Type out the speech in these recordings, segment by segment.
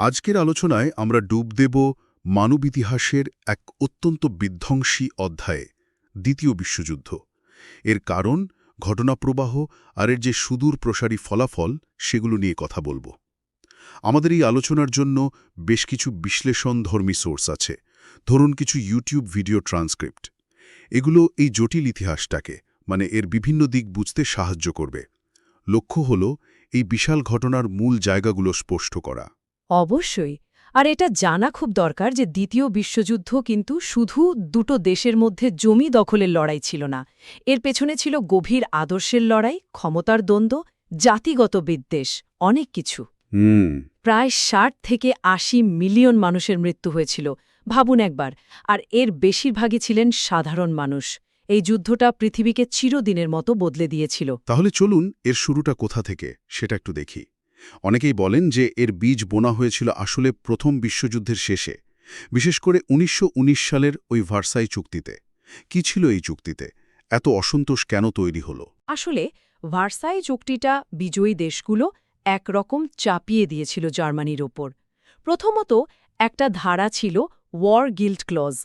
আজকের আলোচনায় আমরা ডুব দেব মানব ইতিহাসের এক অত্যন্ত বিধ্বংসী অধ্যায়ে, দ্বিতীয় বিশ্বযুদ্ধ। এর কারণ, ঘটনাপ্রবাহ আর এর যে সুদূর প্রসারী ফলাফল, সেগুলো নিয়ে কথা বলব। আমাদের এই আলোচনার জন্য বেশ কিছু বিশ্লেষণধর্মী সোর্স আছে। ধরুন কিছু ইউটিউব ভিডিও ট্রান্সক্রিপ্ট। এগুলো এই জটিল ইতিহাসটাকে মানে এর বিভিন্ন দিক বুঝতে সাহায্য করবে। লক্ষ্য হল, এই বিশাল ঘটনার মূল জায়গাগুলো স্পষ্ট করা। অবশ্যই। আর এটা জানা খুব দরকার যে দ্বিতীয় বিশ্বযুদ্ধ কিন্তু শুধু দুটো দেশের মধ্যে জমি দখলের লড়াই ছিল না। এর পেছনে ছিল গভীর আদর্শের লড়াই ক্ষমতার দ্বন্দ্ব জাতিগত বিদ্বেষ অনেক কিছু। হুম। প্রায় ষাট থেকে আশি মিলিয়ন মানুষের মৃত্যু হয়েছিল ভাবুন একবার। আর এর বেশিরভাগই ছিলেন সাধারণ মানুষ। এই যুদ্ধটা পৃথিবীকে চিরদিনের মতো বদলে দিয়েছিল। তাহলে চলুন এর শুরুটা কোথা থেকে সেটা একটু দেখি। অনেকেই বলেন যে এর বীজ বোনা হয়েছিল আসলে প্রথম বিশ্বযুদ্ধের শেষে বিশেষ করে ১৯১৯ সালের ওই ভার্সাই চুক্তিতে। কি ছিল এই চুক্তিতে? এত অসন্তোষ কেন তৈরি হলো? আসলে ভার্সাই চুক্তিটা বিজয়ী দেশগুলো একরকম চাপিয়ে দিয়েছিল জার্মানির ওপর। প্রথমত একটা ধারা ছিল ওয়ার গিল্ড ক্লজ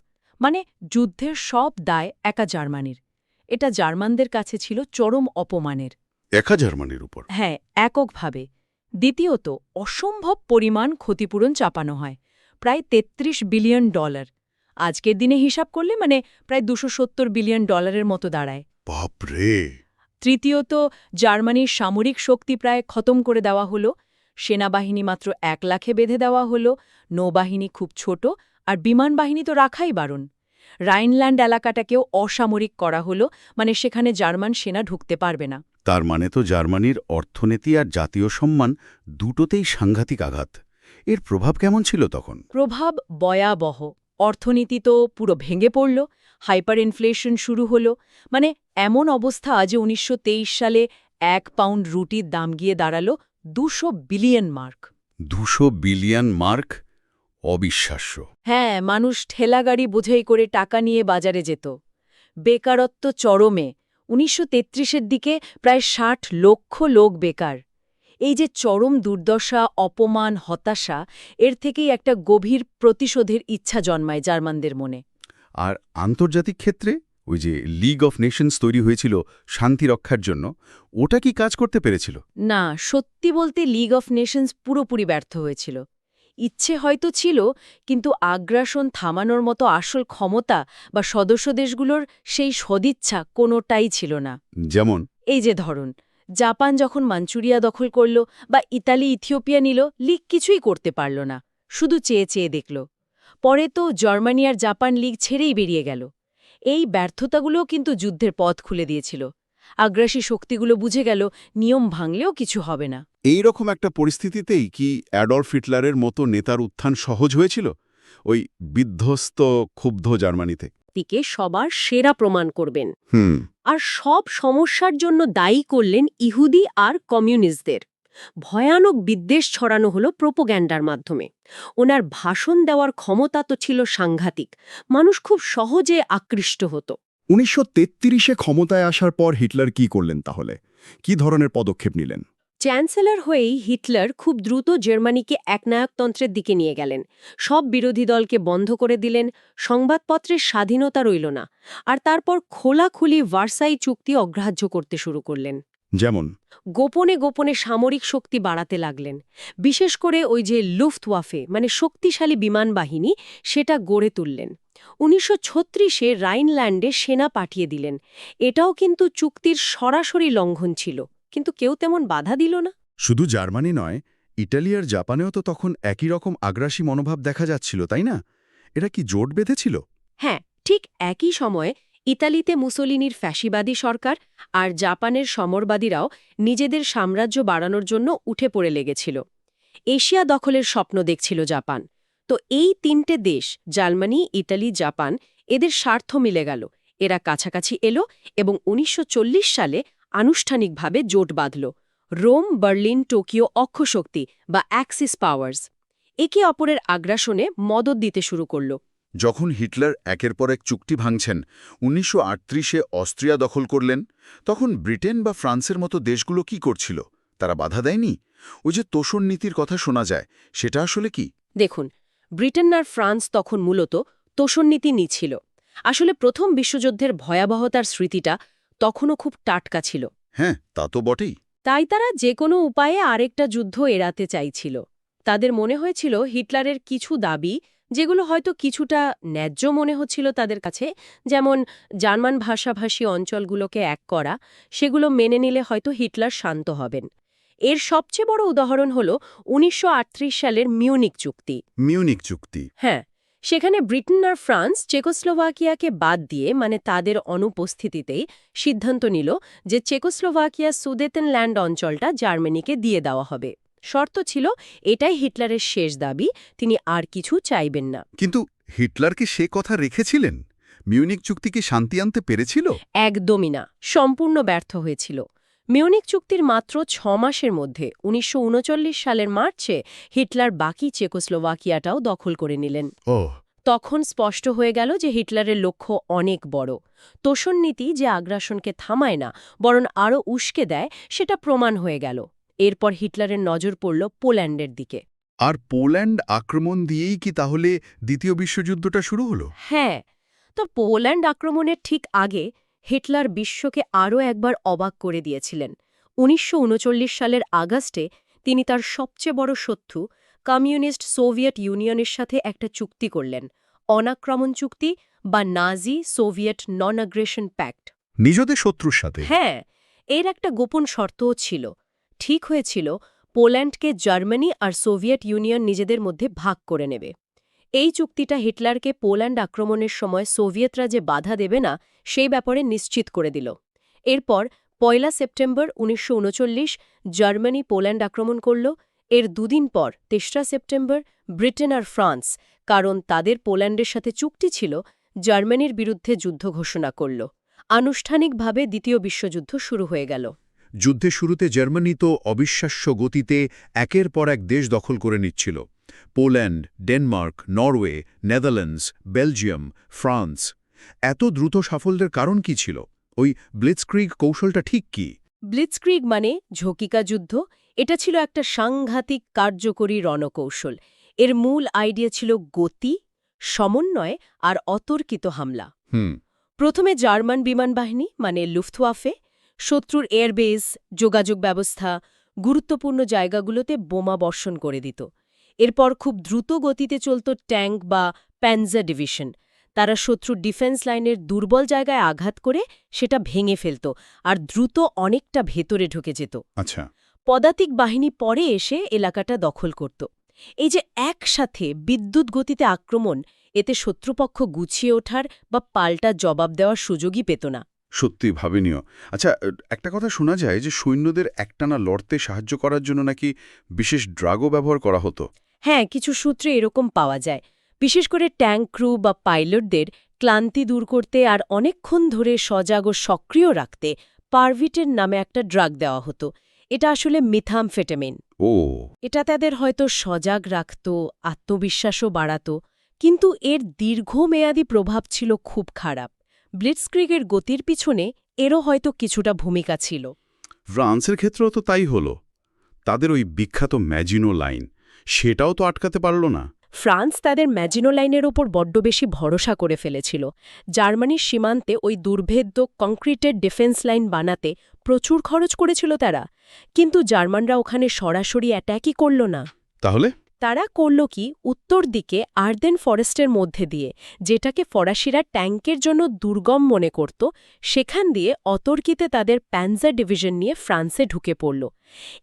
মানে যুদ্ধের সব দায় একা জার্মানির। এটা জার্মানদের কাছে ছিল চরম অপমানের। একা জার্মানির উপর? হ্যাঁ এককভাবে। দ্বিতীয়ত অসম্ভব পরিমাণ ক্ষতিপূরণ চাপানো হয় প্রায় ৩৩ বিলিয়ন ডলার। আজকের দিনে হিসাব করলে মানে প্রায় দুশো বিলিয়ন ডলারের মতো দাঁড়ায়। বাপরে! তৃতীয়ত জার্মানির সামরিক শক্তি প্রায় খতম করে দেওয়া হলো সেনাবাহিনী মাত্র এক লাখে বেঁধে দেওয়া হলো নৌবাহিনী খুব ছোট আর বিমান বাহিনী তো রাখাই বারণ। রাইনল্যান্ড এলাকাটাকেও অসামরিক করা হলো মানে সেখানে জার্মান সেনা ঢুকতে পারবে না। তার মানে তো জার্মানির অর্থনীতি আর জাতীয় সম্মান দুটোতেই সাংঘাতিক আঘাত। এর প্রভাব কেমন ছিল তখন? প্রভাব ভয়াবহ। অর্থনীতি তো পুরো ভেঙে পড়ল হাইপার ইনফ্লেশন শুরু হলো মানে এমন অবস্থা আজ উনিশশো তেইশ সালে এক পাউন্ড রুটির দাম গিয়ে দাঁড়াল দুশো বিলিয়ন মার্ক। দুশো বিলিয়ন মার্ক? অবিশ্বাস্য। হ্যাঁ মানুষ ঠেলাগাড়ি বোঝাই করে টাকা নিয়ে বাজারে যেত। বেকারত্ব চরমে উনিশশো তেত্রিশের দিকে প্রায় ষাট লক্ষ লোক বেকার। এই যে চরম দুর্দশা অপমান হতাশা এর থেকেই একটা গভীর প্রতিশোধের ইচ্ছা জন্মায় জার্মানদের মনে। আর আন্তর্জাতিক ক্ষেত্রে ওই যে লিগ অফ নেশনস তৈরি হয়েছিল শান্তি রক্ষার জন্য ওটা কি কাজ করতে পেরেছিল? না সত্যি বলতে লিগ অফ নেশনস পুরোপুরি ব্যর্থ হয়েছিল। ইচ্ছে হয়তো ছিল কিন্তু আগ্রাসন থামানোর মতো আসল ক্ষমতা বা সদস্য দেশগুলোর সেই সদিচ্ছা কোনোটাই ছিল না। যেমন? এই যে ধরুন জাপান যখন মাঞ্চুরিয়া দখল করল বা ইতালি ইথিওপিয়া নিল লিগ কিছুই করতে পারল না শুধু চেয়ে চেয়ে দেখল। পরে তো জার্মানি আর জাপান লিগ ছেড়েই বেরিয়ে গেল। এই ব্যর্থতাগুলোও কিন্তু যুদ্ধের পথ খুলে দিয়েছিল। আগ্রাসী শক্তিগুলো বুঝে গেল নিয়ম ভাঙলেও কিছু হবে না। এই রকম একটা পরিস্থিতিতেই কি অ্যাডলফ হিটলারের মতো নেতার উত্থান সহজ হয়েছিল? ওই বিধ্বস্ত ক্ষুব্ধ জার্মানিতে। দিকে সবার সেরা প্রমাণ করবেন। হুম। আর সব সমস্যার জন্য দায়ী করলেন ইহুদি আর কমিউনিস্টদের। ভয়ানক বিদ্বেষ ছড়ানো হলো প্রোপোগ্যান্ডার মাধ্যমে। ওনার ভাষণ দেওয়ার ক্ষমতা তো ছিল সাংঘাতিক। মানুষ খুব সহজে আকৃষ্ট হতো। উনিশশো তেত্রিশে ক্ষমতায় আসার পর হিটলার কি করলেন তাহলে? কি ধরনের পদক্ষেপ নিলেন? চ্যান্সেলর হয়েই হিটলার খুব দ্রুত জার্মানিকে একনায়কতন্ত্রের দিকে নিয়ে গেলেন। সব বিরোধী দলকে বন্ধ করে দিলেন, সংবাদপত্রের স্বাধীনতা রইল না, আর তারপর খোলাখুলি ভার্সাই চুক্তি অগ্রাহ্য করতে শুরু করলেন। যেমন গোপনে গোপনে সামরিক শক্তি বাড়াতে লাগলেন। বিশেষ করে ওই যে লুফতওয়াফে মানে শক্তিশালী বিমান বাহিনী সেটা গড়ে তুললেন। উনিশশো ছত্রিশে রাইনল্যান্ডে সেনা পাঠিয়ে দিলেন। এটাও কিন্তু চুক্তির সরাসরি লঙ্ঘন ছিল কিন্তু কেউ তেমন বাধা দিল না। শুধু জার্মানি নয় ইটালি আর জাপানেও তো তখন একই রকম আগ্রাসী মনোভাব দেখা যাচ্ছিল তাই না? এটা কি জোট বেঁধেছিল? হ্যাঁ ঠিক একই সময়ে ইতালিতে মুসোলিনির ফ্যাসিবাদী সরকার আর জাপানের সমরবাদীরাও নিজেদের সাম্রাজ্য বাড়ানোর জন্য উঠে পড়ে লেগেছিল। এশিয়া দখলের স্বপ্ন দেখছিল জাপান। তো এই তিনটে দেশ, জার্মানি, ইতালি, জাপান, এদের স্বার্থ মিলে গেল। এরা কাছাকাছি এলো এবং উনিশশো চল্লিশ সালে আনুষ্ঠানিকভাবে জোট বাঁধল। রোম, বার্লিন, টোকিও অক্ষশক্তি বা অ্যাক্সিস পাওয়ার্স। একে অপরের আগ্রাসনে মদত দিতে শুরু করল। যখন হিটলার একের পর এক চুক্তি ভাঙছেন উনিশশো আটত্রিশে অস্ট্রিয়া দখল করলেন তখন ব্রিটেন বা ফ্রান্সের মতো দেশগুলো কি করছিল? তারা বাধা দেয়নি? ওই যে তোষণ নীতির কথা শোনা যায় সেটা আসলে কি? দেখুন ব্রিটেন আর ফ্রান্স তখন মূলত তোষণনীতি নিচ্ছিল। আসলে প্রথম বিশ্বযুদ্ধের ভয়াবহতার স্মৃতিটা তখনও খুব টাটকা ছিল। হ্যাঁ তা তো বটেই। তাই তারা যে কোনো উপায়ে আরেকটা যুদ্ধ এড়াতে চাইছিল। তাদের মনে হয়েছিল হিটলারের কিছু দাবি যেগুলো হয়তো কিছুটা ন্যায্য মনে হচ্ছিল তাদের কাছে যেমন জার্মান ভাষাভাষী অঞ্চলগুলোকে এক করা সেগুলো মেনে নিলে হয়তো হিটলার শান্ত হবেন। এর সবচেয়ে বড় উদাহরণ হল উনিশশো আটত্রিশ সালের মিউনিক চুক্তি। মিউনিক চুক্তি। হ্যাঁ সেখানে ব্রিটেন আর ফ্রান্স চেকোস্লোভাকিয়াকে বাদ দিয়ে মানে তাদের অনুপস্থিতিতেই সিদ্ধান্ত নিল যে চেকোস্লোভাকিয়া সুদেতেনল্যান্ড অঞ্চলটা জার্মানিকে দিয়ে দেওয়া হবে। শর্ত ছিল এটাই হিটলারের শেষ দাবি তিনি আর কিছু চাইবেন না। কিন্তু হিটলার কি সে কথা রেখেছিলেন? মিউনিক চুক্তি কি শান্তি আনতে পেরেছিল? একদমই না সম্পূর্ণ ব্যর্থ হয়েছিল। মিউনিক চুক্তির মাত্র ছ মাসের মধ্যে উনিশশো উনচল্লিশ সালের মার্চে হিটলার বাকি চেকোস্লোভাকিয়াটাও দখল করে নিলেন। ও। তখন স্পষ্ট হয়ে গেল যে হিটলারের লক্ষ্য অনেক বড়। তোষণ নীতি যে আগ্রাসনকে থামায় না বরং আরও উস্কে দেয় সেটা প্রমাণ হয়ে গেল। এরপর হিটলারের নজর পড়ল পোল্যান্ডের দিকে। আর পোল্যান্ড আক্রমণ দিয়েই কি তাহলে দ্বিতীয় বিশ্বযুদ্ধটা শুরু হলো? হ্যাঁ তো পোল্যান্ড আক্রমণের ঠিক আগে হিটলার বিশ্বকে আরও একবার অবাক করে দিয়েছিলেন। উনিশশো উনচল্লিশ সালের আগস্টে তিনি তার সবচেয়ে বড় শত্রু কমিউনিস্ট সোভিয়েত ইউনিয়নের সাথে একটা চুক্তি করলেন অনাক্রমণ চুক্তি বা Nazi Soviet non aggression pact. নিজদের শত্রুর সাথে? হ্যাঁ এর একটা গোপন শর্তও ছিল। ঠিক হয়েছিল, পোল্যান্ডকে জার্মানি আর সোভিয়েত ইউনিয়ন নিজেদের মধ্যে ভাগ করে নেবে। এই চুক্তিটা হিটলারকে পোল্যান্ড আক্রমণের সময় সোভিয়েতরা যে বাধা দেবে না, সেই ব্যাপারে নিশ্চিত করে দিল। এরপর পয়লা সেপ্টেম্বর উনিশশো উনচল্লিশ জার্মানি পোল্যান্ড আক্রমণ করল। এর দুদিন পর, তেসরা সেপ্টেম্বর, ব্রিটেন আর ফ্রান্স, কারণ তাদের পোল্যান্ডের সাথে চুক্তি ছিল, জার্মানির বিরুদ্ধে যুদ্ধ ঘোষণা করল। আনুষ্ঠানিকভাবে দ্বিতীয় বিশ্বযুদ্ধ শুরু হয়ে গেল। যুদ্ধের শুরুতে জার্মানি তো অবিশ্বাস্য গতিতে একের পর এক দেশ দখল করে নিচ্ছিল। Poland Denmark Norway Netherlands Belgium France. এত দ্রুত সাফল্যের কারণ কি ছিল? ওই ব্লিটসক্রিগ কৌশলটা ঠিক কি? ব্লিটসক্রিগ মানে ঝকিকা যুদ্ধ। এটা ছিল একটা সাংঘাতিক কার্যকরী রণকৌশল। এর মূল আইডিয়া ছিল গতি সমন্বয় আর অতর্কিত হামলা। হুম। প্রথমে জার্মান বিমান বাহিনী মানে লুফথওয়াফে শত্রুর এয়ারবেস যোগাযোগ ব্যবস্থা গুরুত্বপূর্ণ জায়গাগুলোতে বোমা বর্ষণ করে দিত। এরপর খুব দ্রুত গতিতে চলত ট্যাঙ্ক বা প্যানজা ডিভিশন। তারা শত্রুর ডিফেন্স লাইনের দুর্বল জায়গায় আঘাত করে সেটা ভেঙে ফেলত আর দ্রুত অনেকটা ভেতরে ঢুকে যেত। আচ্ছা। পদাতিক বাহিনী পরে এসে এলাকাটা দখল করত। এই যে একসাথে বিদ্যুৎ গতিতে আক্রমণ এতে শত্রুপক্ষ গুছিয়ে ওঠার বা পাল্টা জবাব দেওয়ার সুযোগই পেত না। সত্যি ভাবনীয়। আচ্ছা একটা কথা শোনা যায় যে সৈন্যদের একটানা লড়তে সাহায্য করার জন্য নাকি বিশেষ ড্রাগও ব্যবহার করা হতো? হ্যাঁ কিছু সূত্রে এরকম পাওয়া যায়। বিশেষ করে ট্যাঙ্ক ক্রু বা পাইলটদের ক্লান্তি দূর করতে আর অনেকক্ষণ ধরে সজাগ ও সক্রিয় রাখতে পারভিটের নামে একটা ড্রাগ দেওয়া হতো। এটা আসলে মিথাম মিথামফেটামিন। ও। এটা তাদের হয়তো সজাগ রাখত আত্মবিশ্বাসও বাড়াত কিন্তু এর দীর্ঘমেয়াদী প্রভাব ছিল খুব খারাপ। ব্লিটসক্রিগের গতির পিছনে এরও হয়তো কিছুটা ভূমিকা ছিল। ফ্রান্সের ক্ষেত্রেও তো তাই হলো। তাদের ওই বিখ্যাত ম্যাজিনো লাইন সেটাও তো আটকাতে পারল না। ফ্রান্স তাদের ম্যাজিনো লাইনের ওপর বড্ড বেশি ভরসা করে ফেলেছিল। জার্মানির সীমান্তে ওই দুর্ভেদ্য কংক্রিটের ডিফেন্স লাইন বানাতে প্রচুর খরচ করেছিল তারা। কিন্তু জার্মানরা ওখানে সরাসরি অ্যাট্যাকই করল না। তাহলে? তারা করল কি? উত্তর দিকে আর্দেন ফরেস্টের মধ্যে দিয়ে, যেটাকে ফরাসিরা ট্যাঙ্কের জন্য দুর্গম মনে করত, সেখান দিয়ে অতর্কিতে তাদের প্যানজার ডিভিশন নিয়ে ফ্রান্সে ঢুকে পড়ল।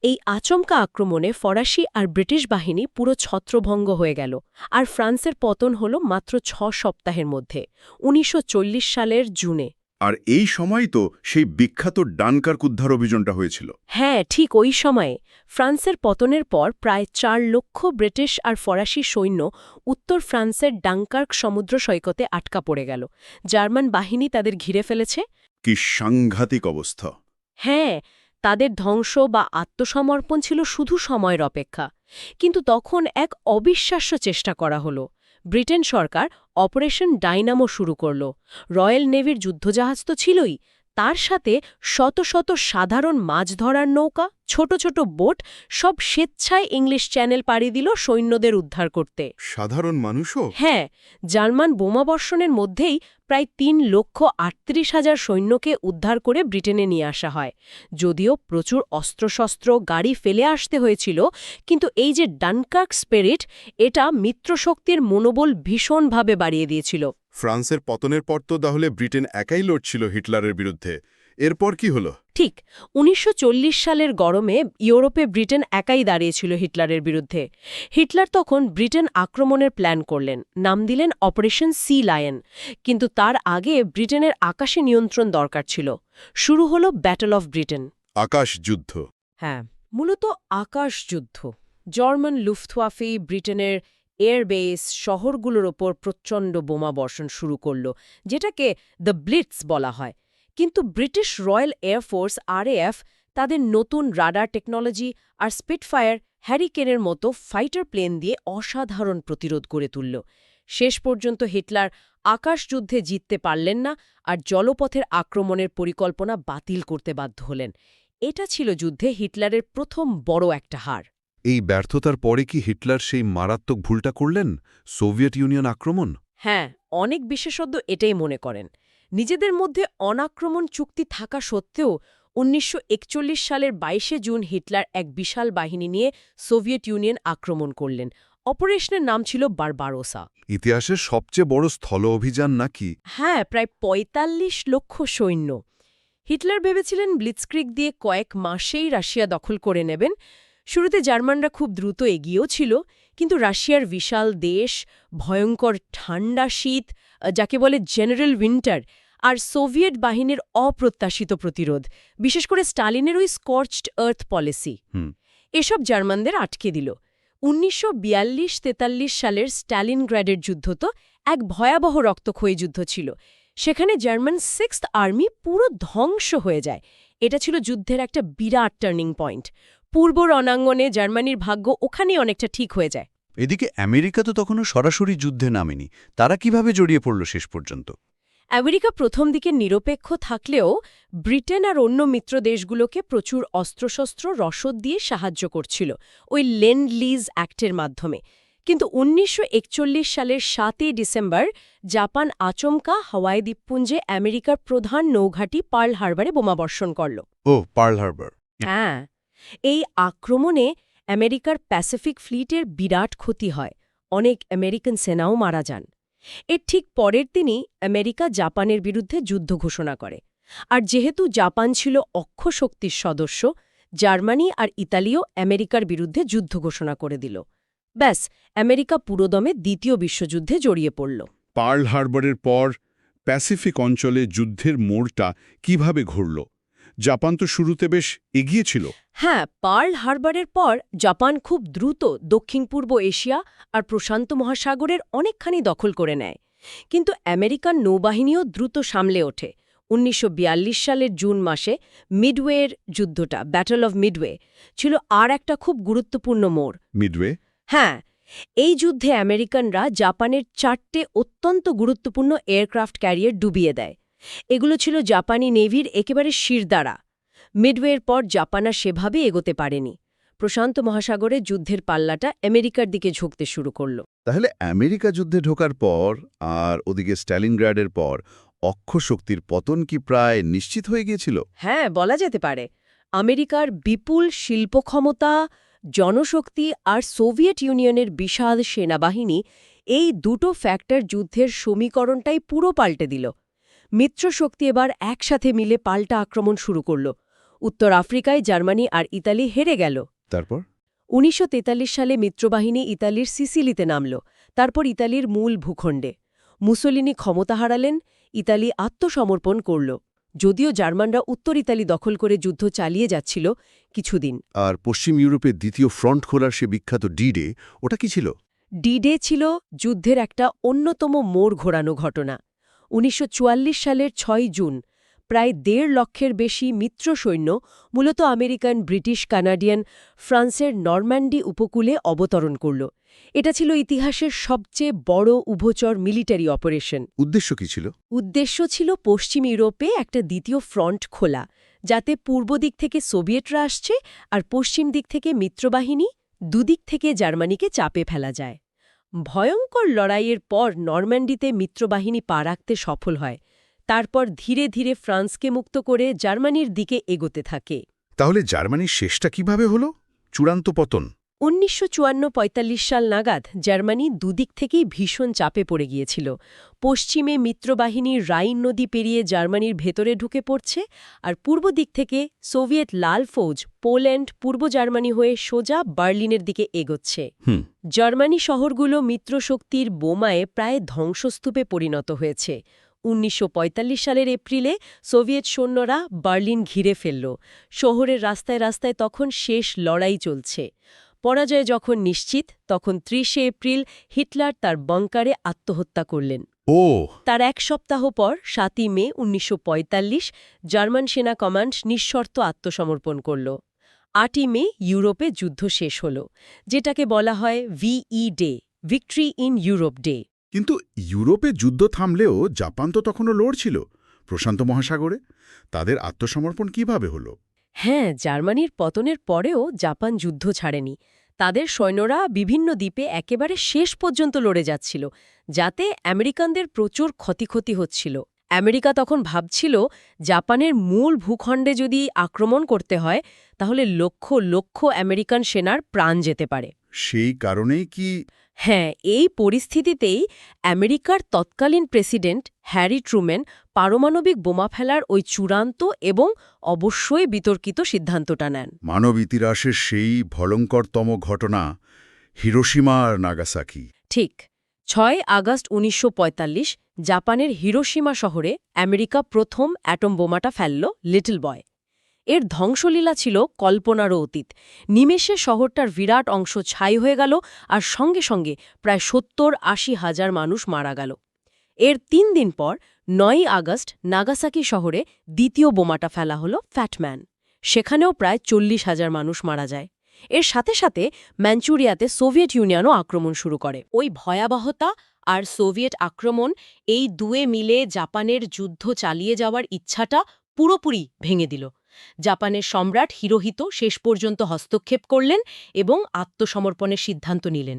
এই আচমকা আক্রমণে ফরাসি আর ব্রিটিশ বাহিনী পুরো ছত্রভঙ্গ হয়ে গেল, আর ফ্রান্সের পতন হল মাত্র ছ সপ্তাহের মধ্যে, উনিশশো চল্লিশ সালের জুনে। আর এই সময় তো সেই বিখ্যাত ডানকার্ক উদ্ধার অভিযানটা হয়েছিল। হ্যাঁ ঠিক ওই সময়ে। ফ্রান্সের পতনের পর প্রায় চার লক্ষ ব্রিটিশ আর ফরাসি সৈন্য উত্তর ফ্রান্সের ডাঙ্কার্ক সমুদ্র সৈকতে আটকা পড়ে গেল। জার্মান বাহিনী তাদের ঘিরে ফেলেছে। কি সাংঘাতিক অবস্থা। হ্যাঁ তাদের ধ্বংস বা আত্মসমর্পণ ছিল শুধু সময়ের অপেক্ষা। কিন্তু তখন এক অবিশ্বাস্য চেষ্টা করা হলো। ব্রিটেন সরকার অপারেশন ডাইনামো শুরু করল। রয়্যাল নেভির যুদ্ধজাহাজ তো ছিলই তার সাথে শত শত সাধারণ মাছ ধরার নৌকা ছোট ছোট বোট সব স্বেচ্ছায় ইংলিশ চ্যানেল পাড়ি দিল সৈন্যদের উদ্ধার করতে। সাধারণ মানুষও? হ্যাঁ জার্মান বোমাবর্ষণের মধ্যেই প্রায় তিন লক্ষ আটত্রিশ হাজার সৈন্যকে উদ্ধার করে ব্রিটেনে নিয়ে আসা হয়। যদিও প্রচুর অস্ত্রশস্ত্র গাড়ি ফেলে আসতে হয়েছিল কিন্তু এই যে ডানকার্ক স্পিরিট এটা মিত্রশক্তির মনোবল ভীষণভাবে বাড়িয়ে দিয়েছিল। ফ্রান্সের পতনের পর তো তাহলে ব্রিটেন একাই লড়ছিল হিটলারের বিরুদ্ধে। এরপর কি হলো? ঠিক উনিশশো চল্লিশ সালের গরমে ইউরোপে ব্রিটেন একাই দাঁড়িয়েছিল হিটলারের বিরুদ্ধে। হিটলার তখন ব্রিটেন আক্রমণের প্ল্যান করলেন নাম দিলেন অপারেশন সি লায়ন। কিন্তু তার আগে ব্রিটেনের আকাশে নিয়ন্ত্রণ দরকার ছিল। শুরু হলো ব্যাটল অফ ব্রিটেন। আকাশ যুদ্ধ। হ্যাঁ মূলত আকাশ যুদ্ধ। জার্মান লুফথওয়াফি ব্রিটেনের এয়ারবেস শহরগুলোর ওপর প্রচণ্ড বোমা বর্ষণ শুরু করল, যেটাকে দ্য ব্লিটস বলা হয়। কিন্তু ব্রিটিশ রয়্যাল এয়ারফোর্স আরএএফ তাদের নতুন রাডার টেকনোলজি আর স্পিটফায়ার হ্যারিকেনের মতো ফাইটার প্লেন দিয়ে অসাধারণ প্রতিরোধ করে তুলল। শেষ পর্যন্ত হিটলার আকাশযুদ্ধে জিততে পারলেন না আর জলপথের আক্রমণের পরিকল্পনা বাতিল করতে বাধ্য হলেন। এটা ছিল যুদ্ধে হিটলারের প্রথম বড় একটা হার। এই ব্যর্থতার পরে কি হিটলার সেই মারাত্মক ভুলটা করলেন? সোভিয়েত ইউনিয়ন আক্রমণ? হ্যাঁ অনেক বিশেষজ্ঞ এটাই মনে করেন। নিজেদের মধ্যে অনাক্রমণ চুক্তি থাকা সত্ত্বেও উনিশশো একচল্লিশ সালের বাইশে জুন হিটলার এক বিশাল বাহিনী নিয়ে সোভিয়েত ইউনিয়ন আক্রমণ করলেন। অপারেশনের নাম ছিল বারবারোসা। ইতিহাসের সবচেয়ে বড় স্থল অভিযান নাকি? হ্যাঁ প্রায় ৪৫ লক্ষ সৈন্য। হিটলার ভেবেছিলেন ব্লিৎস্ক্রিক দিয়ে কয়েক মাসেই রাশিয়া দখল করে নেবেন। শুরুতে জার্মানরা খুব দ্রুত এগিয়েও ছিল কিন্তু রাশিয়ার বিশাল দেশ ভয়ঙ্কর ঠান্ডা শীত যাকে বলে জেনারেল উইন্টার আর সোভিয়েট বাহিনীর অপ্রত্যাশিত প্রতিরোধ বিশেষ করে স্টালিনের ওই স্কর্চড আর্থ পলিসি। হুম। এসব জার্মানদের আটকে দিল। উনিশশো বিয়াল্লিশ তেতাল্লিশ সালের স্ট্যালিনগ্র্যাডের যুদ্ধ তো এক ভয়াবহ রক্তক্ষয়ী যুদ্ধ ছিল। সেখানে জার্মান সিক্স আর্মি পুরো ধ্বংস হয়ে যায়। এটা ছিল যুদ্ধের একটা বিরাট টার্নিং পয়েন্ট। পূর্ব রণাঙ্গনে জার্মানির ভাগ্য ওখানেই অনেকটা ঠিক হয়ে যায়। এদিকে আমেরিকা তো তখনও সরাসরি যুদ্ধে নামেনি। তারা কীভাবে জড়িয়ে পড়ল শেষ পর্যন্ত? আমেরিকা প্রথম দিকে নিরপেক্ষ থাকলেও ব্রিটেন আর অন্য মিত্র দেশগুলোকে প্রচুর অস্ত্রশস্ত্র রসদ দিয়ে সাহায্য করছিল ওই লেন্ড লিজ অ্যাক্টের মাধ্যমে। কিন্তু উনিশশো একচল্লিশ সালের সাতই ডিসেম্বর জাপান আচমকা হাওয়াই দ্বীপপুঞ্জে আমেরিকার প্রধান নৌঘাঁটি পার্ল হারবারে বোমাবর্ষণ করল। ও পার্ল হারবার। হ্যাঁ। এই আক্রমণে আমেরিকার প্যাসিফিক ফ্লিটের বিরাট ক্ষতি হয়। অনেক আমেরিকান সেনাও মারা যান। এর ঠিক পরের দিনই আমেরিকা জাপানের বিরুদ্ধে যুদ্ধ ঘোষণা করে। আর যেহেতু জাপান ছিল অক্ষ শক্তির সদস্য, জার্মানি আর ইতালিও আমেরিকার বিরুদ্ধে যুদ্ধ ঘোষণা করে দিল। ব্যাস, আমেরিকা পুরোদমে দ্বিতীয় বিশ্বযুদ্ধে জড়িয়ে পড়ল। পার্ল হারবারের পর প্যাসিফিক অঞ্চলে যুদ্ধের মোড়টা কীভাবে ঘুরল? জাপান তো শুরুতে বেশ এগিয়েছিল হ্যাঁ পার্ল হারবারের পর জাপান খুব দ্রুত দক্ষিণ পূর্ব এশিয়া আর প্রশান্ত মহাসাগরের অনেকখানি দখল করে নেয়। কিন্তু আমেরিকান নৌবাহিনীও দ্রুত সামলে ওঠে। উনিশশো বিয়াল্লিশ সালের জুন মাসে মিডওয়ের যুদ্ধটা ব্যাটল অফ মিডওয়ে ছিল আর একটা খুব গুরুত্বপূর্ণ মোড়। মিডওয়ে? হ্যাঁ এই যুদ্ধে আমেরিকানরা জাপানের চারটে অত্যন্ত গুরুত্বপূর্ণ এয়ারক্রাফট ক্যারিয়ার ডুবিয়ে দেয়। এগুলো ছিল জাপানি নেভির একেবারে শিরদাঁড়া মিডওয়ের পর জাপান আর সেভাবে এগোতে পারেনি। প্রশান্ত মহাসাগরে যুদ্ধের পাল্লাটা আমেরিকার দিকে ঝুঁকতে শুরু করল। তাহলে আমেরিকা যুদ্ধে ঢোকার পর আর ওদিকে স্ট্যালিনগ্রাডের পর অক্ষ শক্তির পতন কি প্রায় নিশ্চিত হয়ে গিয়েছিল? হ্যাঁ বলা যেতে পারে। আমেরিকার বিপুল শিল্প ক্ষমতা জনশক্তি আর সোভিয়েত ইউনিয়নের বিশাল সেনাবাহিনী এই দুটো ফ্যাক্টর যুদ্ধের সমীকরণটাই পুরো পাল্টে দিল। মিত্রশক্তি এবার একসাথে মিলে পাল্টা আক্রমণ শুরু করল। উত্তর আফ্রিকায় জার্মানি আর ইতালি হেরে গেল। তারপর? উনিশশো তেতাল্লিশ সালে মিত্রবাহিনী ইতালির সিসিলিতে নামল। তারপর ইতালির মূল ভূখণ্ডে। মুসোলিনি ক্ষমতা হারালেন ইতালি আত্মসমর্পণ করল। যদিও জার্মানরা উত্তর ইতালি দখল করে যুদ্ধ চালিয়ে যাচ্ছিল কিছুদিন। আর পশ্চিম ইউরোপের দ্বিতীয় ফ্রন্ট খোলার সে বিখ্যাত ডি-ডে ওটা কি ছিল? ডি-ডে ছিল যুদ্ধের একটা অন্যতম মোড় ঘোরানো ঘটনা। উনিশশো চুয়াল্লিশ সালের ছয় জুন প্রায় দেড় লক্ষের বেশি মিত্র সৈন্য মূলত আমেরিকান ব্রিটিশ কানাডিয়ান ফ্রান্সের নরম্যান্ডি উপকূলে অবতরণ করল। এটা ছিল ইতিহাসের সবচেয়ে বড় উভচর মিলিটারি অপারেশন। উদ্দেশ্য কি ছিল? উদ্দেশ্য ছিল পশ্চিম ইউরোপে একটা দ্বিতীয় ফ্রন্ট খোলা যাতে পূর্ব দিক থেকে সোভিয়েটরা আসছে আর পশ্চিম দিক থেকে মিত্রবাহিনী দুদিক থেকে জার্মানিকে চাপে ফেলা যায়। ভয়ঙ্কর লড়াইয়ের পর নরম্যান্ডিতে মিত্রবাহিনী পা রাখতে সফল হয়, তারপর ধীরে ধীরে ফ্রান্সকে মুক্ত করে জার্মানির দিকে এগোতে থাকে। তাহলে জার্মানির শেষটা কীভাবে হলো? চূড়ান্ত পতন। উনিশশো চুয়ান্ন পঁয়তাল্লিশ সাল নাগাদ জার্মানি দুদিক থেকেই ভীষণ চাপে পড়ে গিয়েছিল। পশ্চিমে মিত্রবাহিনীর রাইন নদী পেরিয়ে জার্মানির ভেতরে ঢুকে পড়ছে আর পূর্ব দিক থেকে সোভিয়েত লাল ফৌজ পোল্যান্ড পূর্ব জার্মানি হয়ে সোজা বার্লিনের দিকে এগোচ্ছে। জার্মানি শহরগুলো মিত্রশক্তির বোমায় প্রায় ধ্বংসস্তূপে পরিণত হয়েছে। উনিশশো পঁয়তাল্লিশ সালের এপ্রিলে সোভিয়েত সৈন্যরা বার্লিন ঘিরে ফেলল। শহরের রাস্তায় রাস্তায় তখন শেষ লড়াই চলছে। পরাজয় যখন নিশ্চিত তখন ত্রিশে এপ্রিল হিটলার তার বঙ্কারে আত্মহত্যা করলেন। ও তার এক সপ্তাহ পর সাতই মে উনিশশো পঁয়তাল্লিশ জার্মান সেনা কমান্ড নিঃশর্ত আত্মসমর্পণ করল। আটই মে ইউরোপে যুদ্ধ শেষ হল যেটাকে বলা হয় VE day victory in Europe day. কিন্তু ইউরোপে যুদ্ধ থামলেও জাপান তো তখনও লড়ছিল। প্রশান্ত মহাসাগরে তাদের আত্মসমর্পণ কীভাবে হলো? হ্যাঁ জার্মানির পতনের পরেও জাপান যুদ্ধ ছাড়েনি। তাদের সৈন্যরা বিভিন্ন দ্বীপে একেবারে শেষ পর্যন্ত লড়ে যাচ্ছিল, যাতে আমেরিকানদের প্রচুর ক্ষতিক্ষতি হচ্ছিল। আমেরিকা তখন ভাবছিল, জাপানের মূল ভূখণ্ডে যদি আক্রমণ করতে হয়, তাহলে লক্ষ লক্ষ আমেরিকান সেনার প্রাণ যেতে পারে। সেই কারণেই কি হ্যাঁ এই পরিস্থিতিতেই আমেরিকার তৎকালীন প্রেসিডেন্ট হ্যারি ট্রুম্যান পারমাণবিক বোমা ফেলার ওই চূড়ান্ত এবং অবশ্যই বিতর্কিত সিদ্ধান্তটা নেন। মানব ইতিহাসের সেই ভয়ঙ্করতম ঘটনা হিরোসীমা আর নাগাসাকি। ঠিক ছয় আগস্ট উনিশশো পঁয়তাল্লিশ জাপানের হিরোসীমা শহরে আমেরিকা প্রথম অ্যাটম বোমাটা ফেলল লিটল বয়। এর ধ্বংসলীলা ছিল কল্পনারও অতীত। নিমেষে শহরটার বিরাট অংশ ছাই হয়ে গেল আর সঙ্গে সঙ্গে প্রায় সত্তর আশি হাজার মানুষ মারা গেল। এর তিন দিন পর নয়ই আগস্ট নাগাসাকি শহরে দ্বিতীয় বোমাটা ফেলা হল ফ্যাটম্যান। সেখানেও প্রায় চল্লিশ হাজার মানুষ মারা যায়। এর সাথে সাথে ম্যাঞ্চুরিয়াতে সোভিয়েত ইউনিয়নও আক্রমণ শুরু করে। ওই ভয়াবহতা আর সোভিয়েট আক্রমণ এই দুয়ে মিলে জাপানের যুদ্ধ চালিয়ে যাওয়ার ইচ্ছাটা পুরোপুরি ভেঙে দিল। জাপানের সম্রাট হিরোহিত শেষ পর্যন্ত হস্তক্ষেপ করলেন এবং আত্মসমর্পণের সিদ্ধান্ত নিলেন।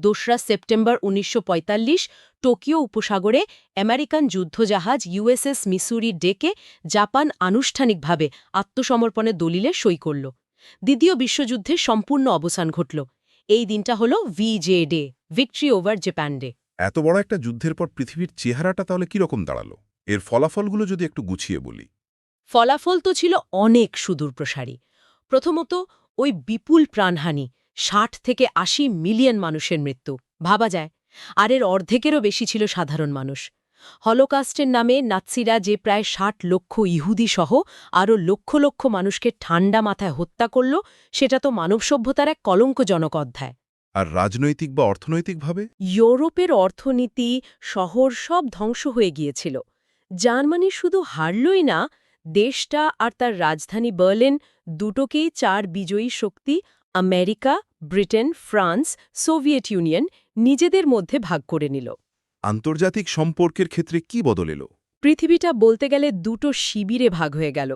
দোসরা সেপ্টেম্বর উনিশশো পঁয়তাল্লিশ টোকিও উপসাগরে আমেরিকান যুদ্ধজাহাজ ইউএসএস মিসুরি ডেকে জাপান আনুষ্ঠানিকভাবে আত্মসমর্পণের দলিলে সই করল। দ্বিতীয় বিশ্বযুদ্ধের সম্পূর্ণ অবসান ঘটল। এই দিনটা হল VJ day victory over Japan day এত বড় একটা যুদ্ধের পর পৃথিবীর চেহারাটা তাহলে কীরকম দাঁড়াল? এর ফলাফলগুলো যদি একটু গুছিয়ে বলি। ফলাফল তো ছিল অনেক সুদূরপ্রসারী প্রথমত ওই বিপুল প্রাণহানি ষাট থেকে আশি মিলিয়ন মানুষের মৃত্যু ভাবা যায়। আর এর অর্ধেকেরও বেশি ছিল সাধারণ মানুষ। হলোকাস্টের নামে নাৎসিরা যে প্রায় ষাট লক্ষ ইহুদি সহ আরও লক্ষ লক্ষ মানুষকে ঠান্ডা মাথায় হত্যা করল সেটা তো মানব সভ্যতার এক কলঙ্কজনক অধ্যায়। আর রাজনৈতিক বা অর্থনৈতিকভাবে? ইউরোপের অর্থনীতি শহর সব ধ্বংস হয়ে গিয়েছিল। জার্মানি শুধু হারলই না দেশটা আর তার রাজধানী বার্লিন দুটোকেই চার বিজয়ী শক্তি America Britain France Soviet Union নিজেদের মধ্যে ভাগ করে নিল। আন্তর্জাতিক সম্পর্কের ক্ষেত্রে কি বদল এলো? পৃথিবীটা বলতে গেলে দুটো শিবিরে ভাগ হয়ে গেল।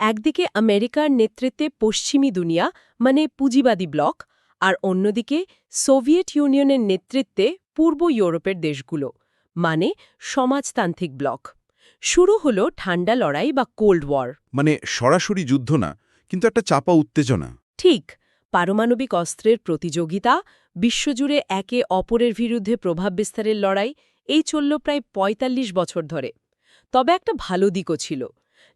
একদিকে আমেরিকার নেতৃত্বে পশ্চিমী দুনিয়া মানে পুঁজিবাদী ব্লক আর অন্যদিকে সোভিয়েত ইউনিয়নের নেতৃত্বে পূর্ব ইউরোপের দেশগুলো মানে সমাজতান্ত্রিক ব্লক। শুরু হল ঠান্ডা লড়াই বা কোল্ড ওয়ার। মানে সরাসরি যুদ্ধ না কিন্তু একটা চাপা উত্তেজনা। ঠিক পারমাণবিক অস্ত্রের প্রতিযোগিতা বিশ্বজুড়ে একে অপরের বিরুদ্ধে প্রভাব বিস্তারের লড়াই এই চলল প্রায় ৪৫ বছর ধরে। তবে একটা ভালো দিকও ছিল।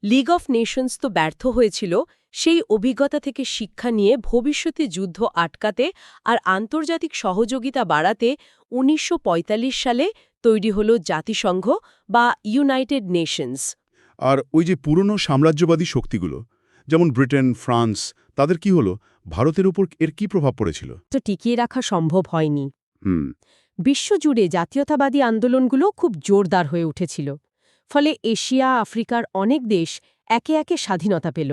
লিগ অফ নেশনস তো ব্যর্থ হয়েছিল সেই অভিজ্ঞতা থেকে শিক্ষা নিয়ে ভবিষ্যতে যুদ্ধ আটকাতে আর আন্তর্জাতিক সহযোগিতা বাড়াতে ১৯৪৫ সালে তৈরি হল জাতিসংঘ বা ইউনাইটেড নেশনস আর ওই যে পুরনো সাম্রাজ্যবাদী শক্তিগুলো যেমন ব্রিটেন ফ্রান্স তাদের কি হলো? ভারতের উপর এর কি প্রভাব পড়েছিল? তো টিকিয়ে রাখা সম্ভব হয়নি। হুম। বিশ্বজুড়ে জাতীয়তাবাদী আন্দোলনগুলো খুব জোরদার হয়ে উঠেছিল। ফলে এশিয়া আফ্রিকার অনেক দেশ একে একে স্বাধীনতা পেল।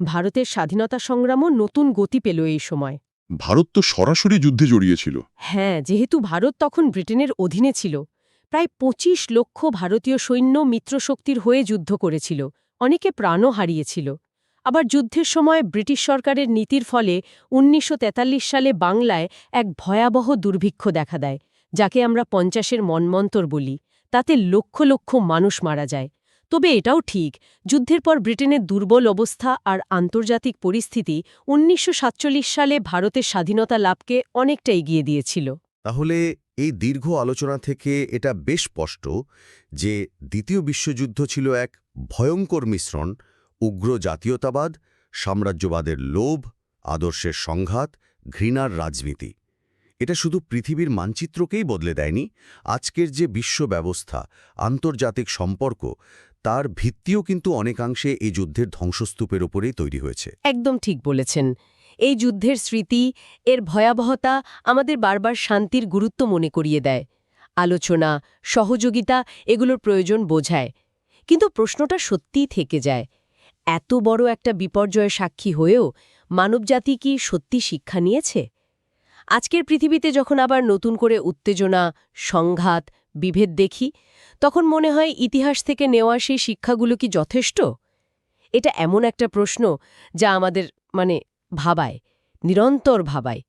ভারতের স্বাধীনতা সংগ্রামও নতুন গতি পেল এই সময়। ভারত তো সরাসরি যুদ্ধে জড়িয়েছিল। হ্যাঁ যেহেতু ভারত তখন ব্রিটেনের অধীনে ছিল প্রায় ২৫ লক্ষ ভারতীয় সৈন্য মিত্রশক্তির হয়ে যুদ্ধ করেছিল অনেকে প্রাণও হারিয়েছিল। আবার যুদ্ধের সময় ব্রিটিশ সরকারের নীতির ফলে ১৯৪৩ সালে বাংলায় এক ভয়াবহ দুর্ভিক্ষ দেখা দেয় যাকে আমরা পঞ্চাশের মনমন্তর বলি। তাতে লক্ষ লক্ষ মানুষ মারা যায়। তবে এটাও ঠিক, যুদ্ধের পর ব্রিটেনের দুর্বল অবস্থা আর আন্তর্জাতিক পরিস্থিতি ১৯৪৭ সালে ভারতের স্বাধীনতা লাভকে অনেকটা এগিয়ে দিয়েছিল। তাহলে এই দীর্ঘ আলোচনা থেকে এটা বেশ স্পষ্ট যে দ্বিতীয় বিশ্বযুদ্ধ ছিল এক ভয়ঙ্কর মিশ্রণ, উগ্র জাতীয়তাবাদ, সাম্রাজ্যবাদের লোভ, আদর্শের সংঘাত, ঘৃণার রাজনীতি। এটা শুধু পৃথিবীর মানচিত্রকেই বদলে দেয়নি, আজকের যে বিশ্ব ব্যবস্থা, আন্তর্জাতিক সম্পর্ক, তার ভিত্তিও কিন্তু অনেকাংশে এই যুদ্ধের ধ্বংসস্তূপের ওপরেই তৈরি হয়েছে। একদম ঠিক বলেছেন। এই যুদ্ধের স্মৃতি, এর ভয়াবহতা আমাদের বারবার শান্তির গুরুত্ব মনে করিয়ে দেয়। আলোচনা, সহযোগিতা এগুলোর প্রয়োজন বোঝায়। কিন্তু প্রশ্নটা সত্যিই থেকে যায়। এত বড় একটা বিপর্যয়ের সাক্ষী হয়েও মানবজাতি কি সত্যি শিক্ষা নিয়েছে? আজকের পৃথিবীতে যখন আবার নতুন করে উত্তেজনা, সংঘাত, বিভেদ দেখি, তখন মনে হয় ইতিহাস থেকে নেওয়া সেই শিক্ষাগুলো কি যথেষ্ট? এটা এমন একটা প্রশ্ন যা আমাদের মানে ভাবায়, নিরন্তর ভাবায়।